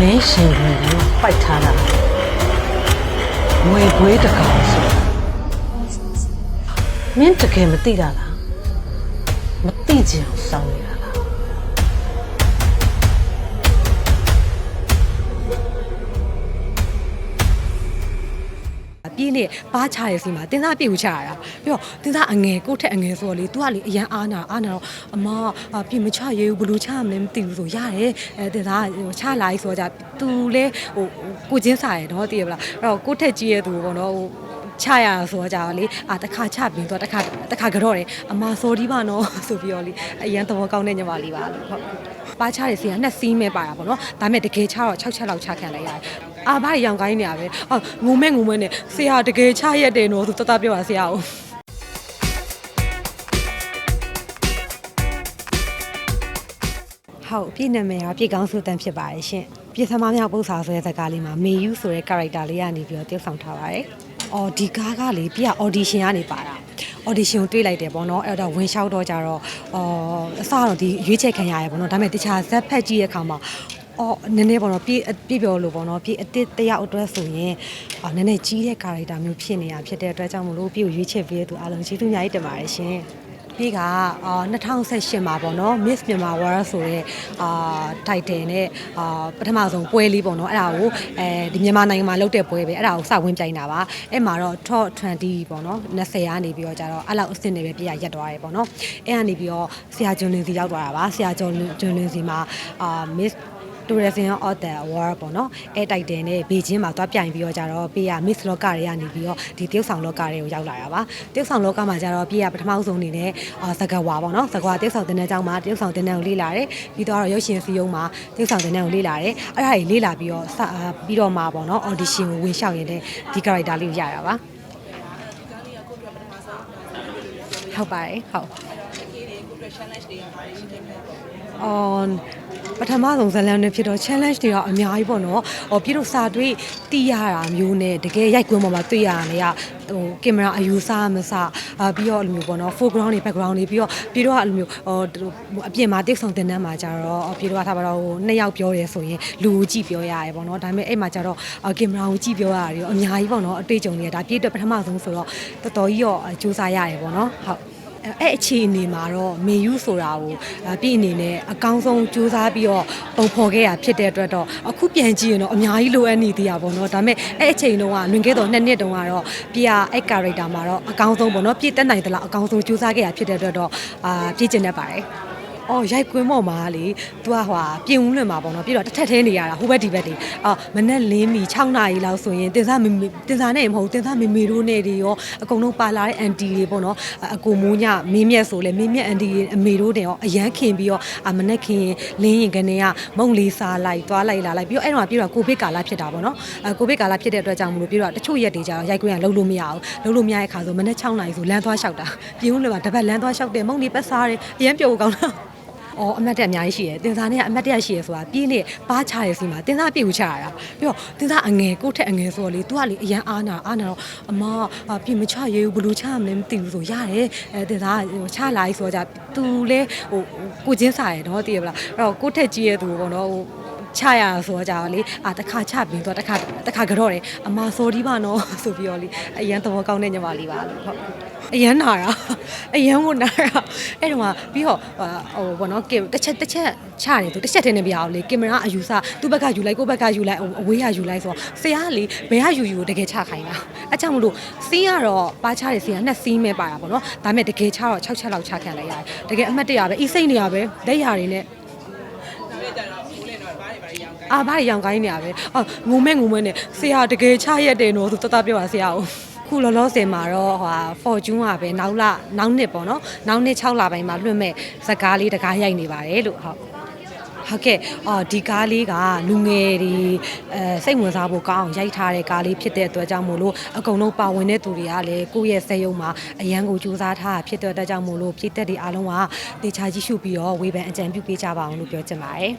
မင်းရှင်တွေကိုပိုက်ထားတာငွေခွေးတစ်ကောင်ဆိုမင်းတကယ်မသိတာလားမသိချင်အောင်စောင်းနေတာ လား ပြင်းနေပါချရဲစီမှာတင်းသားပြေကိုချရတာပြီးတော့တင်းသားအငယ်ကိုယ့်ထက်အငယ်ဆိုတော့လေ तू ကလေအရန်အားနာအားနာတော့အမအာပြေမချရဲဘူးဘယ်လို့ချရမလဲမသိဘူးဆိုရတယ်အဲတင်းသားဟိုချလာပြီဆိုတော့じゃ तू လဲဟိုကိုချင်းစားရတော့တည်ရပလားအဲ့တော့ကိုယ့်ထက်ကြီးရဲ့သူပေါ့နော်ဟို ချရဆိုတော့じゃလေအာတစ်ခါချပြီးတော့တစ်ခါတစ်ခါကြော့တယ်အမစော်ဒီပါနော်ဆိုပြီးတော့လေအရန်သဘောကောင်းတဲ့ညီမလေးပါလို့ဟုတ်ပါချရဲစီကနှစ်စီးမဲ့ပါတာပေါ့နော်ဒါပေမဲ့တကယ်ချတော့6ချက်လောက်ချခံလိုက်ရတယ်အာဘာရောင်ကိုင်းနေရပဲအော်ငုံမဲ့ငုံမဲ့နဲ့ဆရာတကယ်ချရက်တယ်နော်ဆိုတတပြောပါဆရာဦးဟုတ်ပြည့်နာမည်ကပြည့်ကောင်းစုတန်ဖြစ်ပါတယ်ရှင်ပြည့်သမားများပု္ပ္ပာဆိုတဲ့ဇာတ်ကားလေးမှာမေယူဆိုတဲ့ character လေးကနေပြီးတော့တည်ဆောင်ထားပါတယ် အော်ဒီကားကလေပြည့် audition ကနေပါတာ audition ကိုတွေးလိုက်တယ်ပေါ့နော်အဲ့တော့ဝင်လျှောက်တော့ကြတော့အော်အစတော့ဒီရွေးချယ်ခံရရပေါ့နော်ဒါပေမဲ့တခြားဇက်ဖက်ကြည့်ရဲ့အခါမှာအော်နည်းနည်းပေါ့နော်ပြည့်ပြည့်ပြောလို့ပေါ့နော်ပြည့်အစ်စ်တယောက်အတွက်ဆိုရင်အော်နည်းနည်းကြီးတဲ့ character မျိုးဖြစ်နေတာဖြစ်တဲ့အတွက်ကြောင့်မလို့ပြည့်ကိုရွေးချယ်ပေးတဲ့သူအားလုံးကျေးဇူးအများကြီးတင်ပါတယ်ရှင် ပြီးကအာ2018မှာပေါ့နော် Miss Myanmar World ဆိုတဲ့အာ title နဲ့အာပထမဆုံးပွဲလေးပေါ့နော်အဲ့ဒါကိုအဲဒီမြန်မာနိုင်ငံမှာလုပ်တဲ့ပွဲပဲအဲ့ဒါကိုစဝင်ပြိုင်တာပါအဲ့မှာတော့ top 20ပေါ့နော်20ကနေပြီးတော့ကြတော့အဲ့လောက်အဆင့်နေပဲပြည့်ရရက်သွားတယ်ပေါ့နော်အဲ့ကနေပြီးတော့ဆရာဂျွန်လင်းစီရောက်သွားတာပါဆရာဂျွန်ဂျွန်လင်းစီမှာအာ Miss Tourism of the Award ပေါ့နော်အဲတိုက်တယ်နဲ့ဘေကျင်းမှာသွားပြိုင်ပြီးတော့ကြတော့ပေးရ Miss လောကတွေကနေပြီးတော့ဒီတရုတ်ဆောင်လောကတွေကိုရောက်လာတာပါတရုတ်ဆောင်လောကမှာကြတော့ပေးရပထမဆုံးအနေနဲ့အာစကဝါပေါ့နော်စကဝါတရုတ်ဆောင်တင်တဲ့အကြောင်းမှာတရုတ်ဆောင်တင်တဲ့ကိုလေ့လာတယ်ပြီးတော့ရုပ်ရှင်စီယုံမှာတရုတ်ဆောင်တင်တဲ့ကိုလေ့လာတယ်အဲ့ဒါကြီးလေ့လာပြီးတော့စအာပြီးတော့မှာပေါ့နော် audition ကိုဝင်လျှောက်ရတဲ့ဒီ character လေးကိုရတာပါဟုတ်ပါတယ်ဟုတ် အော်ပထမဆုံးဇလန်တွေဖြစ်တော့ challenge တွေတော့အများကြီးပေါ့နော်။ဟောပြီးတော့စာတွေ့တီးရတာမျိုးနဲ့တကယ်ရိုက်ကွင်းပေါ်မှာတွေ့ရတာလည်းဟိုကင်မရာအယူဆမစအာပြီးတော့အဲ့လိုမျိုးပေါ့နော် foreground တွေ background တွေပြီးတော့ပြီးတော့အဲ့လိုမျိုးဟိုအပြင်မှာတိတ်ဆောင်တင်တန်းမှာကြတော့ပြီးတော့ထားပါတော့ဟိုနှစ်ယောက်ပြောတယ်ဆိုရင်လူကိုကြည့်ပြောရရဲပေါ့နော်။ဒါပေမဲ့အဲ့မှာကြတော့ကင်မရာကိုကြည့်ပြောရတာတွေအများကြီးပေါ့နော်အတွေ့အကြုံတွေကဒါပြည့်တော့ပထမဆုံးဆိုတော့တော်တော်ကြီးရောစူးစမ်းရတယ်ပေါ့နော်။ဟုတ် အဲ့အခြေအနေမှာတော့မေယူဆိုတာကိုပြည်အနေနဲ့အကောင်းဆုံးစူးစမ်းပြီးတော့ပုံဖော်ခဲ့ရဖြစ်တဲ့အတွက်တော့အခုပြန်ကြည့်ရင်တော့အများကြီးလိုအပ်နေသေးတာပေါ့နော်ဒါပေမဲ့အဲ့အချိန်တုန်းကလွန်ခဲ့တော့နှစ်နှစ်တုန်းကတော့ပြည်ကအဲ့ character မှာတော့အကောင်းဆုံးပေါ့နော်ပြည်တက်နိုင်တဲ့လောက်အကောင်းဆုံးစူးစမ်းခဲ့ရဖြစ်တဲ့အတွက်တော့အာပြည်ကျင်တတ်ပါတယ် အော်ရိုက်ကွင်းပေါ်မှာလေ तू ကဟိုပြင်ဦးလွင်မှာပေါ့နော်ပြီးတော့တစ်ထက်သေးနေရတာဟိုဘက်ဒီဘက်တွေအော်မနဲ့လင်းမီ6နာရီလောက်ဆိုရင်တင်စားမေမေတင်စားနဲ့မဟုတ်တင်စားမေမေတို့နဲ့တွေရောအကုန်လုံးပါလာတဲ့အန်တီတွေပေါ့နော်အကိုမိုးညမင်းမြက်ဆိုလဲမင်းမြက်အန်တီအမေတို့တွေရောအရန်ခင်ပြီးတော့အမနဲ့ခင်လင်းရင်ကနေကမုံလေးစားလိုက်သွားလိုက်လာလိုက်ပြီးတော့အဲ့တော့ပြီးတော့ကိုဗစ်ကာလဖြစ်တာပေါ့နော်အဲကိုဗစ်ကာလဖြစ်တဲ့အတွက်ကြောင့်မလို့ပြီးတော့တချို့ရက်တွေကျတော့ရိုက်ကွင်းကလုံးလို့မရဘူးလုံးလို့မရတဲ့ခါဆိုမနဲ့6နာရီဆိုလမ်းသွားလျှောက်တာပြင်ဦးလွင်မှာတပတ်လမ်းသွားလျှောက်တယ်မုံလေးပတ်စားတယ်အရန်ပြုတ်ကောင်းတာ အော်အမတ်တက်အများကြီးရှိတယ်တင်စားနဲ့အမတ်တက်ရှိရဆိုတာပြင်းနေပါချရဲစီမှာတင်စားပြေကိုချရတာပြီးတော့တင်စားအငယ်ကိုယ့်ထက်အငယ်ဆိုတော့လေ तू ကလေအရန်အားနာအားနာတော့အမအာပြေမချရဲဘူးဘယ်လိုချရမလဲမသိဘူးဆိုရတယ်အဲတင်စားဟိုချလာပြီဆိုတော့じゃ तू လဲဟိုကိုချင်းစားရတော့သိရပလားအဲ့တော့ကိုယ့်ထက်ကြီးရဲ့သူပေါ့နော်ဟို ချရဆိုတော့ကြာလေအာတစ်ခါချပြီးတော့တစ်ခါတစ်ခါကြော့တယ်အမစော်ဒီပါနော်ဆိုပြီးတော့လေအရန်သဘောကောင်းတဲ့ညီမလေးပါလို့ဟုတ်အရန်နာတာအရန်ကိုနာတာအဲ့တော့မှပြီးတော့ဟိုဘောနော်ကင်တစ်ချက်တစ်ချက်ချတယ်သူတစ်ချက်တည်းနဲ့ပြအောင်လေကင်မရာအယူဆသူ့ဘက်ကယူလိုက်ကိုယ့်ဘက်ကယူလိုက်အဝေးကယူလိုက်ဆိုတော့ဆရာကလေဘယ်ကယူယူကိုတကယ်ချခိုင်းတာအကြောင်းမလို့စီးကတော့ပါချတယ်စီးကနှစ်စီးမဲ့ပါတာပေါ့နော်ဒါပေမဲ့တကယ်ချတော့6ချက်လောက်ချခံလိုက်ရတယ်တကယ်အမှတ်တရပဲအီးစိတ်နေရပဲလက်ရတွေနဲ့ အာဘာရောင်ကိုင်းနေရပဲအော်ငုံမဲ့ငုံမဲ့နဲ့ဆရာတကယ်ချရက်တယ်နော်သူတတပြောပါဆရာကိုခုလောလောဆယ်မှာတော့ဟို Fortune ကပဲနောက်လနောက်နှစ်ပေါ့နော်နောက်နှစ်6လပိုင်းမှာလွှင့်မဲ့ဇကားလေးတကားရိုက်နေပါတယ်လို့ဟုတ်ဟုတ်ကဲ့အော်ဒီကားလေးကလူငယ်တွေအဲစိတ်ဝင်စားဖို့ကောင်းအောင်ရိုက်ထားတဲ့ကားလေးဖြစ်တဲ့အတွက်ကြောင့်မို့လို့အကုန်လုံးပါဝင်တဲ့သူတွေကလည်းကိုယ့်ရဲ့စက်ရုံမှာအရန်ကိုကြိုးစားထားတာဖြစ်တဲ့အတွက်ကြောင့်မို့လို့ပြည်သက်တွေအားလုံးကတေချာကြည့်ရှုပြီးတော့ဝေဖန်အကြံပြုပေးကြပါအောင်လို့ပြောချင်ပါတယ်